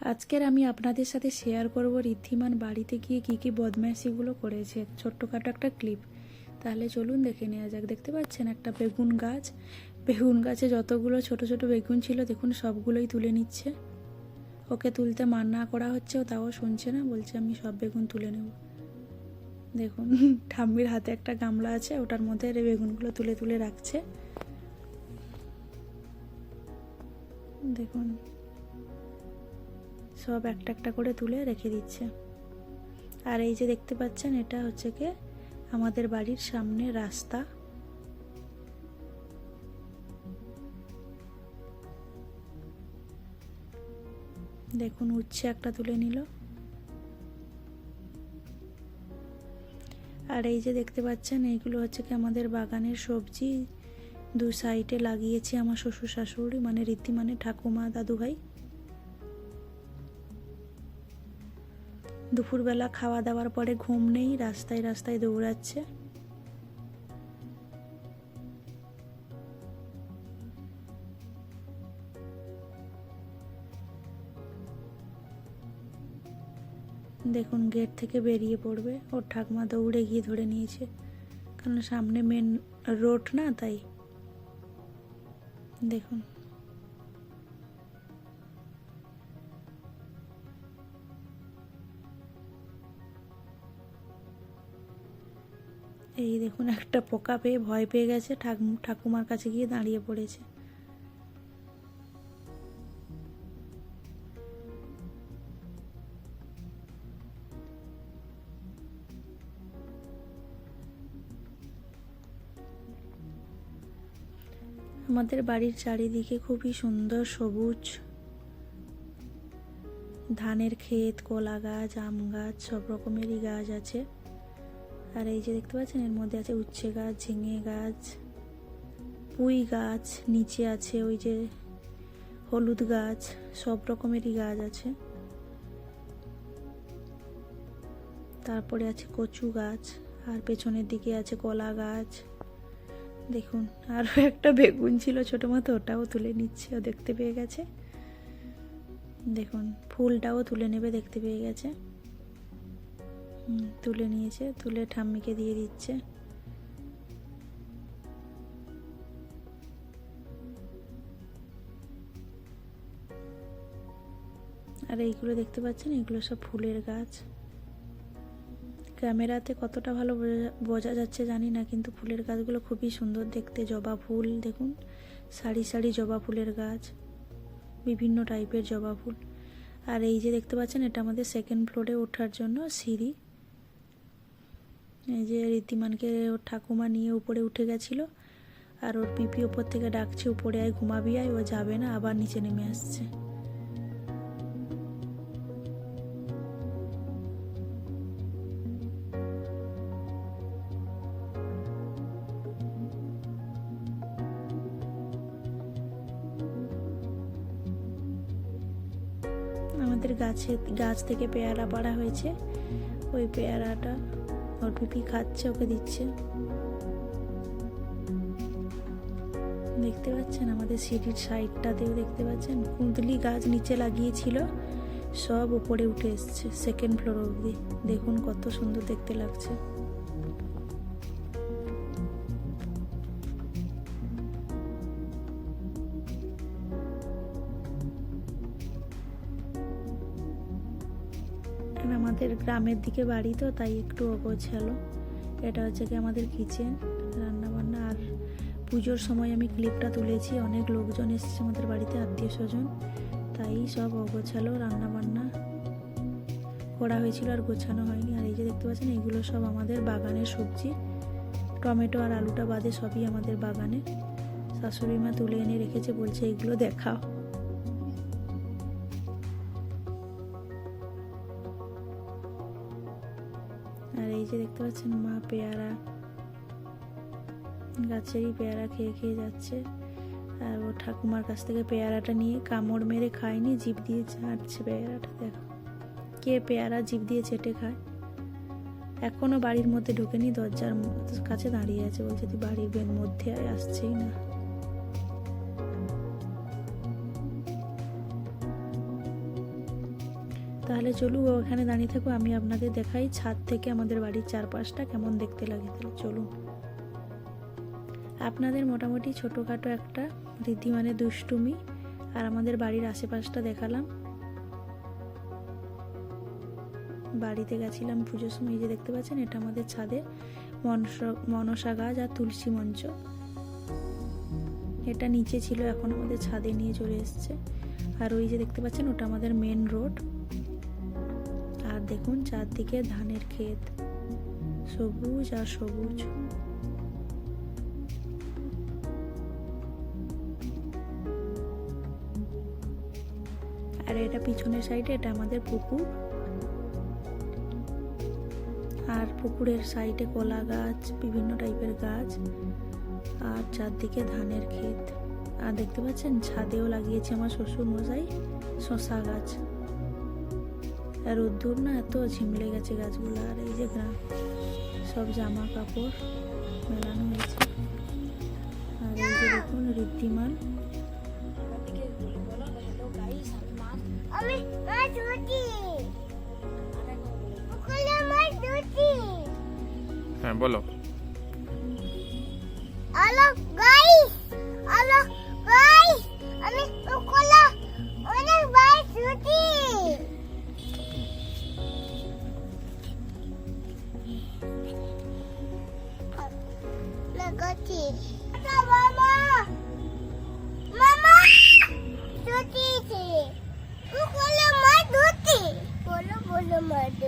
আজকের আমি আপনাদের সাথে শেয়ার করব ঋদ্ধিমান বাড়িতে গিয়ে কী কী বদমাইশিগুলো করেছে। ছোট্টখাটো একটা ক্লিপ তাহলে চলুন দেখে নেওয়া যাক। দেখতে পাচ্ছেন একটা বেগুন গাছ। বেগুন গাছে যতগুলো ছোট ছোট বেগুন ছিল, দেখুন সবগুলোই তুলে নিচ্ছে। ওকে তুলতে মান্না করা হচ্ছে ও, তাও শুনছে না, বলছে আমি সব বেগুন তুলে নেব। দেখুন, ঠাম্মির হাতে একটা গামলা আছে, ওটার মধ্যে বেগুনগুলো তুলে তুলে রাখছে। দেখুন সব একটা একটা করে তুলে রেখে দিচ্ছে। আর এই যে দেখতে পাচ্ছেন, এটা হচ্ছে কি? আমাদের বাড়ির সামনে রাস্তা। দেখুন, উচ্ছে একটা তুলে নিল। আর এই যে দেখতে পাচ্ছেন, এইগুলো হচ্ছে কি? আমাদের বাগানের সবজি। দু সাইডে লাগিয়েছি আমার শ্বশুর শাশুড়ি মানে রীতি মানে ঠাকুমা দাদু ভাই দুপুরবেলা খাওয়া দাওয়ার পরে ঘুম নেই, রাস্তায় রাস্তায় দৌড়াচ্ছে। দেখুন, গেট থেকে বেরিয়ে পড়বে। ওর ঠাকুমা দৌড়ে গিয়ে ধরে নিয়েছে। কারণ সামনে মেন রোড না, তাই। দেখুন। এই দেখুন, একটা পোকা পেয়ে ভয় পেয়ে গেছে, ঠাকুম, ঠাকুমার কাছে গিয়ে দাঁড়িয়ে পড়েছে। আমাদের বাড়ির চারিদিকে খুবই সুন্দর সবুজ। ধানের ক্ষেত, কলা গাছ, আম গাছ, সব রকমেরই গাছ আছে। আর এই যে দেখতে পাচ্ছেন, এর মধ্যে আছে উচ্ছে গাছ, ঝিঙে গাছ, পুঁই গাছ, নিচে আছে ওই যে হলুদ গাছ, সব রকমেরই গাছ আছে। তারপরে আছে কচু গাছ, আর পেছনের দিকে আছে কলা গাছ। দেখুন আরও একটা বেগুন ছিল ছোটো মতো, ওটাও তুলে নিচ্ছে, ও দেখতে পেয়ে গেছে। দেখুন, ফুলটাও তুলে নেবে, দেখতে পেয়ে গেছে। তুলে নিয়েছে, তুলে ঠাম্মিকে দিয়ে দিচ্ছে। আর এইগুলো দেখতে পাচ্ছেন? এগুলো সব ফুলের গাছ। ক্যামেরাতে কতটা ভালো বোঝা- যাচ্ছে জানি না, কিন্তু ফুলের গাছগুলো খুবই সুন্দর দেখতে। জবা ফুল, দেখুন, সারি সারি জবা ফুলের গাছ, বিভিন্ন টাইপের জবা ফুল। আর এই যে দেখতে পাচ্ছেন, এটা আমাদের সেকেন্ড ফ্লোরে ওঠার জন্য সিঁড়ি। এই যে রীতিমানকে ওর ঠাকুমা নিয়ে উপরে উঠে গেছিল, আর ওর পিপি ওপর থেকে ডাকছে, উপরে আয়, ঘুমাবি আয়, ও যাবে না, আবার নিচে নেমে আসছে। আমাদের গাছে, গাছ থেকে পেয়ারা পাড়া হয়েছে। ওই পেয়ারাটা ওর পিপি খাচ্ছে, ওকে দিচ্ছে। দেখতে পাচ্ছেন আমাদের সিঁড়ির সাইডটাতেও দেখতে পাচ্ছেন? কুঁদলি গাছ নিচে লাগিয়েছিল, সব উপরে উঠে এসছে সেকেন্ড ফ্লোর অবধি। দেখুন কত সুন্দর দেখতে লাগছে। আমাদের গ্রামের দিকে বাড়ি তো, তাই একটু অগোছালো। এটা হচ্ছে কি আমাদের কিচেন রান্না বান্না আর পুজোর সময় আমি ক্লিপটা তুলেছি, অনেক লোকজন এসেছে আমাদের বাড়িতে আত্মীয় স্বজন তাই সব অগোছালো রান্না বান্না করা হয়েছিল আর গোছানো হয়নি। আর এই যে দেখতে পাচ্ছেন, এগুলো সব আমাদের বাগানের সবজি। টমেটো আর আলুটা বাদে সবই আমাদের বাগানে। শাশুড়ি মা তুলে এনে রেখেছে, বলছে এগুলো দেখাও। আর এই যে দেখতে পাচ্ছেন মা পেয়ারা, গাছেরই পেয়ারা খেয়ে খেয়ে যাচ্ছে। আর ও ঠাকুমার কাছ থেকে পেয়ারাটা নিয়ে কামড় মেরে খায়নি জিভ দিয়ে চাটছে পেয়ারাটা, দেখো। কে পেয়ারা জিভ দিয়ে চেটে খায়? এখনও বাড়ির মধ্যে ঢুকেনি, দরজার কাছে দাঁড়িয়ে আছে বলছে, তুই বাড়ির মধ্যে আসছেই না। তাহলে চলু, ওখানে দাঁড়িয়ে থাকো, আমি আপনাদের দেখাই ছাদ থেকে আমাদের বাড়ির চারপাশটা কেমন দেখতে লাগে। তাহলে চলুন। আপনাদের মোটামুটি ছোটোখাটো একটা ঋদ্ধিমানের দুষ্টুমি আর আমাদের বাড়ির আশেপাশটা দেখালাম। বাড়িতে গেছিলাম পুজোর সময় যে দেখতে পাচ্ছেন, এটা আমাদের ছাদে মনসা মনসা গাছ আর তুলসী মঞ্চ। এটা নিচে ছিল, এখন আমাদের ছাদে নিয়ে চলে এসছে। আর ওই যে দেখতে পাচ্ছেন, ওটা আমাদের মেন রোড দেখুন চারদিকে ধানের ক্ষেত। সবুজ আর সবুজ। আর এটা পিছনের সাইডে, এটা আমাদের পুকুর। আর পুকুরের সাইডে কলা গাছ, বিভিন্ন টাইপের গাছ। আর চারদিকে ধানের ক্ষেত। আর দেখতে পাচ্ছেন, ছাদেও লাগিয়েছে আমার শ্বশুর মশাই শশা গাছ। আর রোদ্দুর না এত ঝিমলে গেছে গাছগুলো আর এই যে গ্রাম সব জামা কাপড় মেলানো হয়েছে। আর এই যে দেখুন ঋদ্ধিমান। হ্যাঁ বলো। হ্যালো ગોતી. મમ્મા મમ્મા સુતી છે. હું બોલો મત દૂતી બોલો બોલો મત